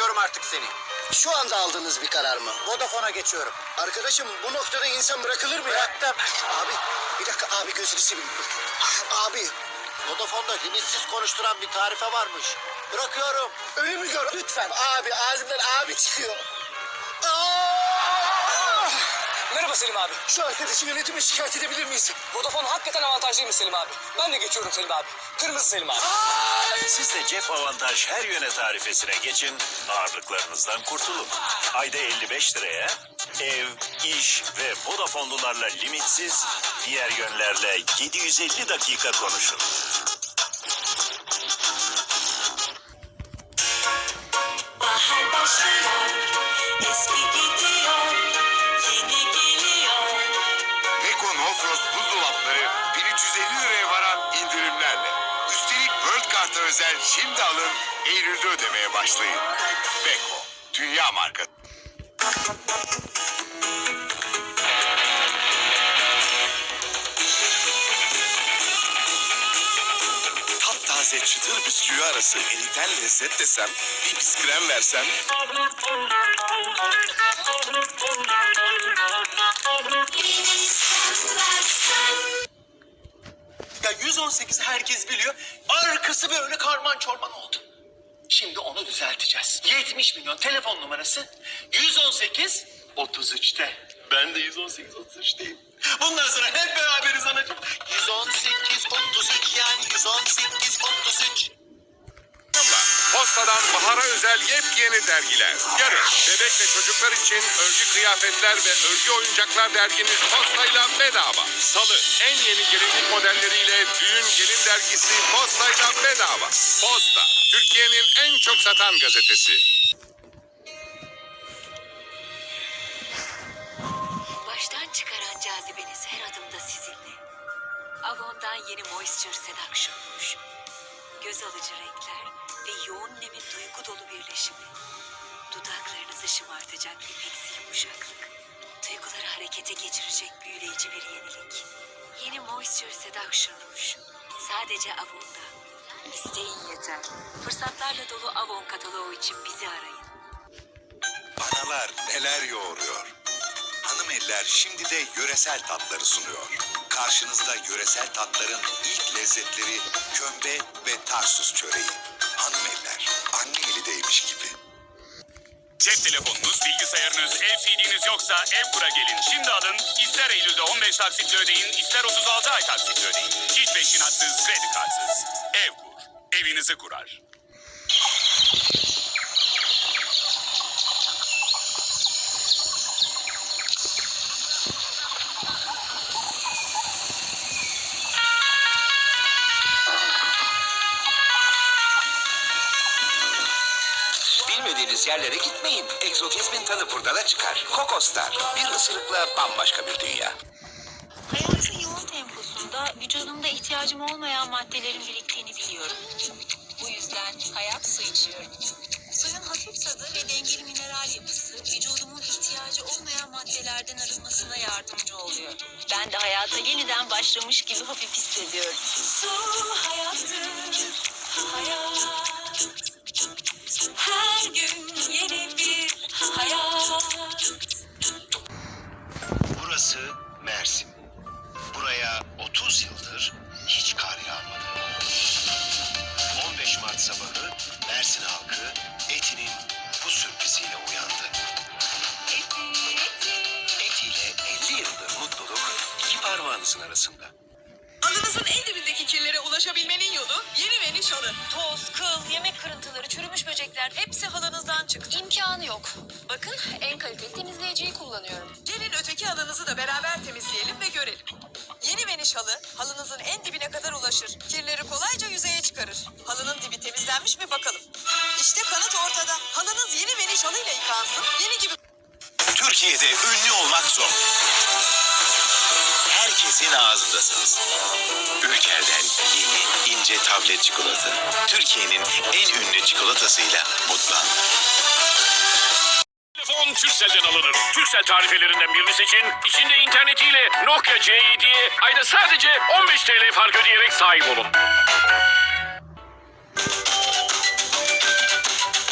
bırakıyorum artık seni. Şu anda aldığınız bir karar mı? Vodafone'a geçiyorum. Arkadaşım bu noktada insan bırakılır mı ya? Bıraktım. Abi bir dakika abi gözünü seveyim. Abi Vodafone'da limitsiz konuşturan bir tarife varmış. Bırakıyorum. ölümü gör lütfen. Abi ağzımdan abi çıkıyor. Merhaba Selim abi. Şu arkadaşı yönetime şikayet edebilir miyiz? Vodafone hakikaten avantajlıymış Selim abi. Ben de geçiyorum Selim abi. Kırmızı Selim abi. Siz de cep avantaj her yöne tarifesine geçin, ağırlıklarınızdan kurtulun. Ayda 55 liraya ev, iş ve Vodafone'lularla limitsiz, diğer yönlerle 750 dakika konuşun. 1350 liraya varan indirimlerle. Üstelik World Kart'a özel şimdi alın, Eylül'de ödemeye başlayın. Beko, dünya markası. Taptaze çıtır bisküvi arası eriten lezzet desem, bir biskrem versem. Karman çorman oldu. Şimdi onu düzelteceğiz. 70 milyon telefon numarası 118 33'te. Ben de 118 33'teyim. Bundan sonra hep beraberiz anacığım. 118 33 yani 118 33. Özel yepyeni dergiler. Yarın bebek ve çocuklar için örgü kıyafetler ve örgü oyuncaklar derginiz Posta'yla bedava. Salı en yeni gelinlik modelleriyle düğün gelin dergisi Posta'yla bedava. Posta, Türkiye'nin en çok satan gazetesi. Baştan çıkaran cazibeniz her adımda sizinle. Avon'dan yeni Moisture Seduction'muş. Göz alıcı renkler ve yoğun nemin duygu dolu birleşimi. Dudaklarınızı şımartacak ipeksi yumuşaklık. Duyguları harekete geçirecek büyüleyici bir yenilik. Yeni Moisture Seduction'muş. Sadece Avon'da. İsteyin yeter. Fırsatlarla dolu Avon kataloğu için bizi arayın. Analar neler yoğuruyor. Hanım eller şimdi de yöresel tatları sunuyor. Karşınızda yöresel tatların ilk lezzetleri kömbe ve tarsus çöreği. Değmiş gibi. Cep telefonunuz, bilgisayarınız, ev CD'niz yoksa Evkur'a gelin. Şimdi alın. İster Eylül'de 15 taksitle ödeyin, ister 36 ay taksitle ödeyin. Hiç peşinatsız, kredi kartsız. Evkur. Evinizi kurar. Bilmediğiniz yerlere gitmeyin. Egzotizmin tadı burada da çıkar. Kokostar. Bir ısırıkla bambaşka bir dünya. Hayatın yoğun temposunda vücudumda ihtiyacım olmayan maddelerin biriktiğini biliyorum. Bu yüzden hayat su içiyorum. Suyun hafif tadı ve dengeli mineral yapısı vücudumun ihtiyacı olmayan maddelerden arınmasına yardımcı oluyor. Ben de hayata yeniden başlamış gibi hafif hissediyorum. Su hayattır, hayat. Parmağınızın arasında. Alınızın en dibindeki kirlere ulaşabilmenin yolu yeni Veniş halı. Toz, kıl, yemek kırıntıları, çürümüş böcekler Hepsi halınızdan çıktı. imkanı yok. Bakın en kaliteli temizleyiciyi kullanıyorum. Gelin öteki halınızı da beraber temizleyelim ve görelim. Yeni Veniş halı halınızın en dibine kadar ulaşır. Kirleri kolayca yüzeye çıkarır. Halının dibi temizlenmiş mi bakalım. İşte kanıt ortada. Halınız yeni Veniş halıyla yıkansın. Yeni gibi Türkiye'de ünlü olmak zor. Herkesin ağzındasınız. Ülker'den yeni ince tablet çikolata. Türkiye'nin en ünlü çikolatasıyla mutlan. Telefon Turkcell'den alınır. Turkcell tarifelerinden birini seçin. İçinde internetiyle Nokia C7'ye ayda sadece 15 TL fark ödeyerek sahip olun.